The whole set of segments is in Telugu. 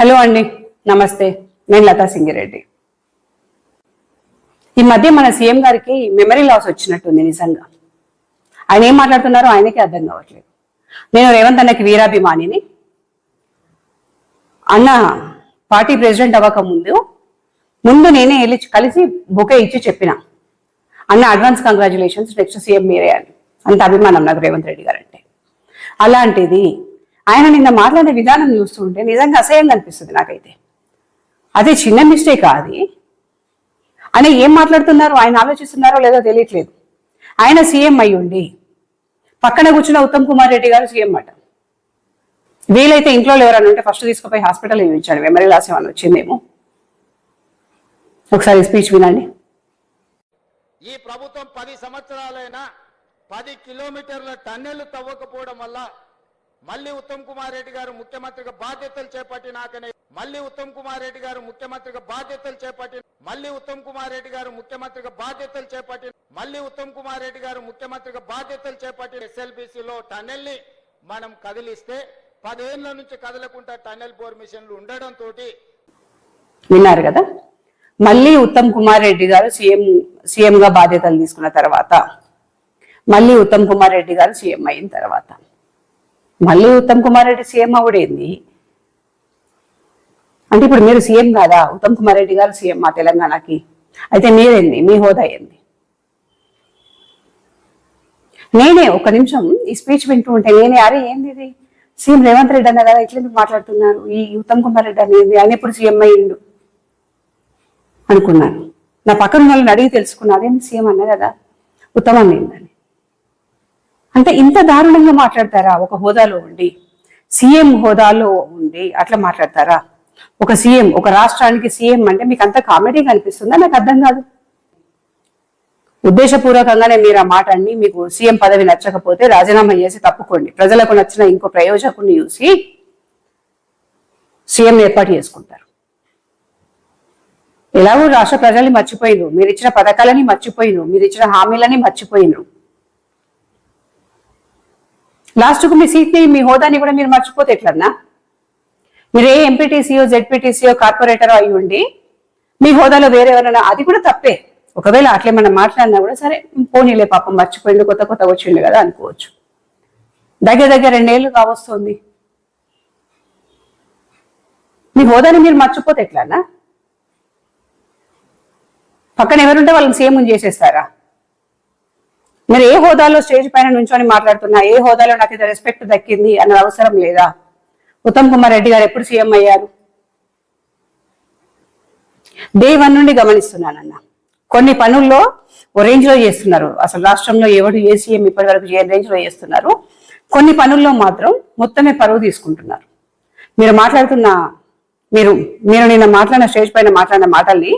హలో అండి నమస్తే. నేను లతా సింగిరెడ్డి. ఈ మధ్య మన సీఎం గారికి మెమరీ లాస్ వచ్చినట్టుంది నిజంగా. ఆయన ఏం మాట్లాడుతున్నారో ఆయనకే అర్థం కావట్లేదు. నేను రేవంత్ అన్నకి వీరాభిమానిని. అన్న పార్టీ ప్రెసిడెంట్ అవ్వక ముందు ముందు నేనే వెళ్ళి కలిసి బుకే ఇచ్చి చెప్పిన. అన్న అడ్వాన్స్ కంగ్రాచులేషన్స్ నెక్స్ట్ సీఎం మీరే అని. అంత అభిమానం నాకు రేవంత్ రెడ్డి గారు అంటే అలాంటిది ఆయన నిన్న మాట్లాడే విధానం చూస్తుంటే నిజంగా అసహ్యంగా అనిపిస్తుంది నాకైతే. అదే చిన్న మిస్టేక్ అది. ఆయన ఏం మాట్లాడుతున్నారు? ఆయన ఆలోచిస్తున్నారో లేదో తెలియట్లేదు. ఆయన సీఎం అయి ఉండి పక్కన కూర్చున్న ఉత్తమ్ కుమార్ రెడ్డి గారు సీఎం అట. వీలైతే ఇంట్లో ఎవరైనా ఉంటే ఫస్ట్ తీసుకుపోయి హాస్పిటల్ చూపించాడు మెమరీ లాస్ ఏమైనా వచ్చిందేమో. ఒకసారి స్పీచ్ వినండి. ఈ ప్రభుత్వం పది సంవత్సరాలైనా పది కిలోమీటర్ల టన్నెల్ తవ్వకపోవడం వల్ల మళ్ళీ ఉత్తమ్ కుమార్ రెడ్డి గారు ముఖ్యమంత్రిగా బాధ్యతలు చేపట్టినాకనే మళ్ళీ ఉత్తమ్ కుమార్ రెడ్డి గారు ముఖ్యమంత్రిగా బాధ్యతలు చేపట్టి మళ్ళీ ఉత్తమ్ కుమార్ రెడ్డి గారు ముఖ్యమంత్రిగా బాధ్యతలు చేపట్టి మళ్ళీ ఉత్తమ్ కుమార్ రెడ్డి గారు ముఖ్యమంత్రిగా బాధ్యతలు చేపట్టి ఎస్ఎల్బిసిలో టన్నెల్ని మనం కదిలిస్తే పదేళ్ళ నుంచి కదలకుండా టన్నెల్ బోర్ మిషన్లు తోటి విన్నారు కదా? మళ్ళీ ఉత్తమ్ కుమార్ రెడ్డి గారు సీఎం సీఎం గా బాధ్యతలు తీసుకున్న తర్వాత మళ్ళీ ఉత్తమ్ కుమార్ రెడ్డి గారు సీఎం అయిన తర్వాత. మళ్ళీ ఉత్తమ్ కుమార్ రెడ్డి సీఎం అవుడేంది? అంటే ఇప్పుడు మీరు సీఎం కాదా? ఉత్తమ్ కుమార్ రెడ్డి గారు సీఎం మా తెలంగాణకి. అయితే మీరేంది? మీ హోదా ఏంది? నేనే ఒక నిమిషం ఈ స్పీచ్ వింటూ ఉంటే నేనే అరే ఏంది ఇది సీఎం రేవంత్ రెడ్డి అన్న కదా ఇట్లా ఎందుకు మాట్లాడుతున్నారు? ఈ ఉత్తమ్ కుమార్ రెడ్డి అనేది ఆయన ఎప్పుడు సీఎం అయ్యిండు? అనుకున్నాను. నా పక్కన వాళ్ళని అడిగి తెలుసుకున్నా అదేంటి సీఎం అన్న కదా? ఉత్తమం ఏందని. అంటే ఇంత దారుణంగా మాట్లాడతారా? ఒక హోదాలో ఉండి. సీఎం హోదాలో ఉండి అట్లా మాట్లాడతారా? ఒక సీఎం ఒక రాష్ట్రానికి సీఎం అంటే మీకు అంత కామెడీ కనిపిస్తుందా? నాకు అర్థం కాదు. ఉద్దేశపూర్వకంగానే మీరు ఆ మాట అండి మీకు సీఎం పదవి నచ్చకపోతే రాజీనామా చేసి తప్పుకోండి. ప్రజలకు నచ్చిన ఇంకో ప్రయోజకుని చూసి సీఎం ఏర్పాటు చేసుకుంటారు. ఎలాగో రాష్ట్ర ప్రజల్ని మర్చిపోయిను మీరు ఇచ్చిన పథకాలని మర్చిపోయిను మీరు ఇచ్చిన హామీలని మర్చిపోయిను లాస్ట్కు మీ సీట్ని మీ హోదాని కూడా మీరు మర్చిపోతే ఎట్లన్నా? మీరు ఏ ఎంపీటీసీయో జెడ్పీటీసీయో కార్పొరేటర్ అయి ఉండి మీ హోదాలో వేరే ఎవరైనా అది కూడా తప్పే. ఒకవేళ అట్లే మనం మాట్లాడినా కూడా సరే పోనీలే పాపం మర్చిపోయిండు కొత్త కొత్త వచ్చిండు కదా అనుకోవచ్చు. దగ్గర దగ్గర రెండేళ్ళు కావస్తుంది. మీ హోదాని మీరు మర్చిపోతే ఎట్లానా పక్కన ఎవరుంటే వాళ్ళని సేమ్ చేసేస్తారా? మీరు ఏ హోదాలో స్టేజ్ పైన నుంచొని మాట్లాడుతున్నా ఏ హోదాలో నాకు ఇంత రెస్పెక్ట్ దక్కింది అన్న అవసరం లేదా? ఉత్తమ్ కుమార్ రెడ్డి గారు ఎప్పుడు సీఎం అయ్యారు? డే వన్ నుండి గమనిస్తున్నానన్న. కొన్ని పనుల్లో ఓ రేంజ్లో చేస్తున్నారు. అసలు రాష్ట్రంలో ఎవరు ఏ సీఎం ఇప్పటి వరకు ఏ రేంజ్లో చేస్తున్నారు? కొన్ని పనుల్లో మాత్రం మొత్తమే పరువు తీసుకుంటున్నారు. మీరు మాట్లాడుతున్న మీరు మీరు నిన్న మాట్లాడిన స్టేజ్ పైన మాట్లాడిన మాటల్ని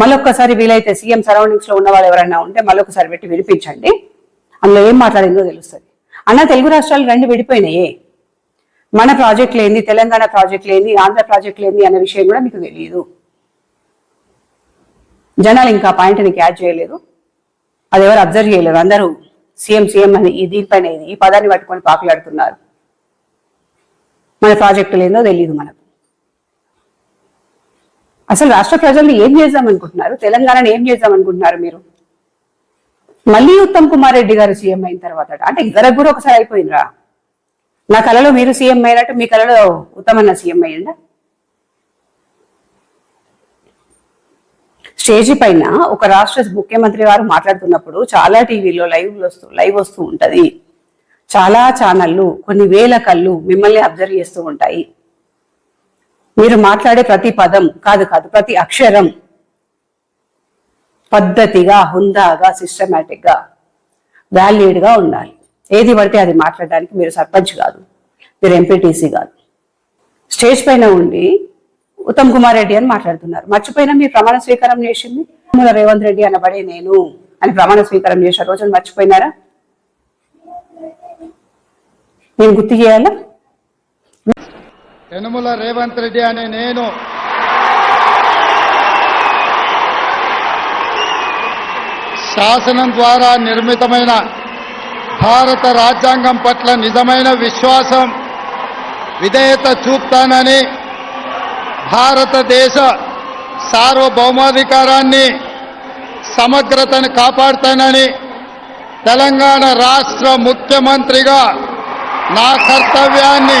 మళ్ళొక్కసారి వీలైతే సీఎం సరౌండింగ్స్లో ఉన్న వాళ్ళు ఎవరైనా ఉంటే మళ్ళొకసారి పెట్టి వినిపించండి. అందులో ఏం మాట్లాడిందో తెలుస్తుంది. అన్న తెలుగు రాష్ట్రాలు రెండు విడిపోయినాయే. మన ప్రాజెక్ట్ లేని తెలంగాణ ప్రాజెక్ట్ లేని ఆంధ్ర ప్రాజెక్ట్ లేని అనే విషయం కూడా మీకు తెలియదు జనాలు ఇంకా పాయింట్ని క్యాచ్ చేయలేదు. అది ఎవరు అబ్జర్వ్ చేయలేరు. అందరూ సీఎం సీఎం అని ఈ దీనిపైన ఈ పదాన్ని పట్టుకొని పాకులాడుతున్నారు. మన ప్రాజెక్టులు ఏందో తెలియదు మనకు. అసలు రాష్ట్ర ప్రజల్ని ఏం చేద్దాం అనుకుంటున్నారు తెలంగాణను ఏం చేద్దాం అనుకుంటున్నారు మీరు? మళ్ళీ ఉత్తమ్ కుమార్ రెడ్డి గారు సీఎం అయిన తర్వాత అంటే. ఇద్దరికి కూడా ఒకసారి అయిపోయిందిరా. నా కళలో మీరు సీఎం అయినట్టు మీ కళలో ఉత్తమన్న సీఎం అయ్యిందా? స్టేజ్ పైన ఒక రాష్ట్ర ముఖ్యమంత్రి వారు మాట్లాడుతున్నప్పుడు చాలా టీవీలో లైవ్ వస్తూ లైవ్ వస్తూ ఉంటది. చాలా ఛానళ్ళు కొన్ని వేల కళ్ళు మిమ్మల్ని అబ్జర్వ్ చేస్తూ ఉంటాయి. మీరు మాట్లాడే ప్రతి పదం కాదు కాదు ప్రతి అక్షరం పద్ధతిగా హుందాగా సిస్టమేటిక్గా గా ఉండాలి. ఏది పడితే అది మాట్లాడడానికి మీరు సర్పంచ్ కాదు మీరు ఎంపీటీసీ కాదు. స్టేజ్ పైన ఉండి ఉత్తమ్ కుమార్ రెడ్డి అని మాట్లాడుతున్నారు. మర్చిపోయినా మీరు ప్రమాణ స్వీకారం చేసింది? రేవంత్ రెడ్డి అనబడే నేను అని ప్రమాణ స్వీకారం చేసిన రోజున మర్చిపోయినారా? నేను గుర్తు చేయాలా? యనుమల రేవంత్ రెడ్డి అనే నేను. శాసనం ద్వారా నిర్మితమైన భారత రాజ్యాంగం పట్ల నిజమైన విశ్వాసం విధేయత చూపుతానని భారతదేశ సార్వభౌమాధికారాన్ని సమగ్రతను కాపాడుతానని తెలంగాణ రాష్ట్ర ముఖ్యమంత్రిగా నా కర్తవ్యాన్ని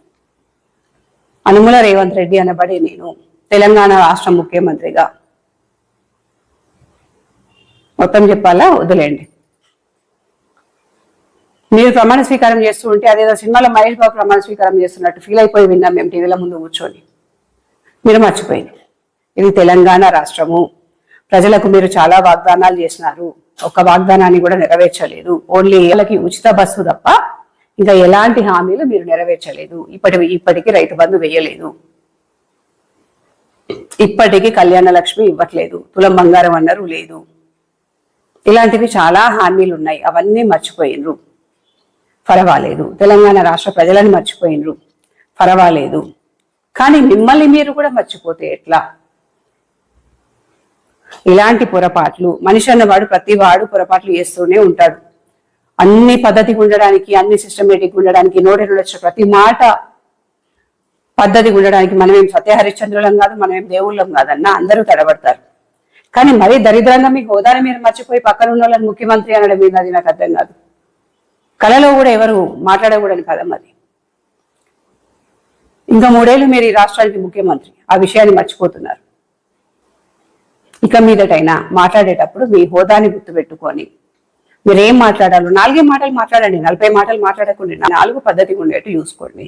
అనుముల రేవంత్ రెడ్డి అనబడి నేను తెలంగాణ రాష్ట్ర ముఖ్యమంత్రిగా. మొత్తం చెప్పాలా? వదిలేండి మీరు ప్రమాణ స్వీకారం చేస్తూ ఉంటే అదేదో సినిమాలో మహేష్ బాబు ప్రమాణ స్వీకారం చేస్తున్నట్టు ఫీల్ అయిపోయి విన్నాం మేము టీవీల ముందు కూర్చొని. మీరు మర్చిపోయింది. ఇది తెలంగాణ రాష్ట్రము. ప్రజలకు మీరు చాలా వాగ్దానాలు చేసినారు. ఒక్క వాగ్దానాన్ని కూడా నెరవేర్చలేదు. ఓన్లీ ఏళ్ళకి ఉచిత బస్సు తప్ప ఇంకా ఎలాంటి హామీలు మీరు నెరవేర్చలేదు? ఇప్పటి ఇప్పటికీ రైతు బంధు వేయలేదు. ఇప్పటికీ కళ్యాణ లక్ష్మి ఇవ్వట్లేదు. తులం బంగారం అన్నారు లేదు. ఇలాంటివి చాలా హామీలు ఉన్నాయి. అవన్నీ మర్చిపోయినరు. పర్వాలేదు. తెలంగాణ రాష్ట్ర ప్రజలను మర్చిపోయినరు. పర్వాలేదు. కానీ మిమ్మల్ని మీరు కూడా మర్చిపోతే ఎట్లా? ఇలాంటి పొరపాట్లు మనిషి అన్నవాడు ప్రతి వాడు పొరపాట్లు చేస్తూనే ఉంటాడు. అన్ని పద్ధతిగా ఉండడానికి అన్ని సిస్టమేటిక్ ఉండడానికి నోటి నుండి వచ్చిన ప్రతి మాట పద్ధతిగా ఉండడానికి మనమేం సత్యహరిశ్చంద్రులం కాదు మనమేం దేవుళ్ళం కాదన్న అందరూ తడబడతారు. కానీ మరీ దరిద్రంగా మీ హోదాని మీరు మర్చిపోయి పక్కన ఉన్న వాళ్ళని ముఖ్యమంత్రి అనడం మీద అది నాకు అర్థం కాదు. కళలో కూడా ఎవరు మాట్లాడకూడని పదం అది. ఇంకా మూడేళ్ళు మీరు ఈ రాష్ట్రానికి ముఖ్యమంత్రి ఆ విషయాన్ని మర్చిపోతున్నారు. ఇక మీదటైనా మాట్లాడేటప్పుడు మీ హోదాని గుర్తుపెట్టుకొని మీరు ఏం మాట్లాడాలో నాలుగే మాటలు మాట్లాడండి నలభై మాటలు మాట్లాడకుండా నాలుగు పద్ధతిగా ఉండేట్టు చూసుకోండి.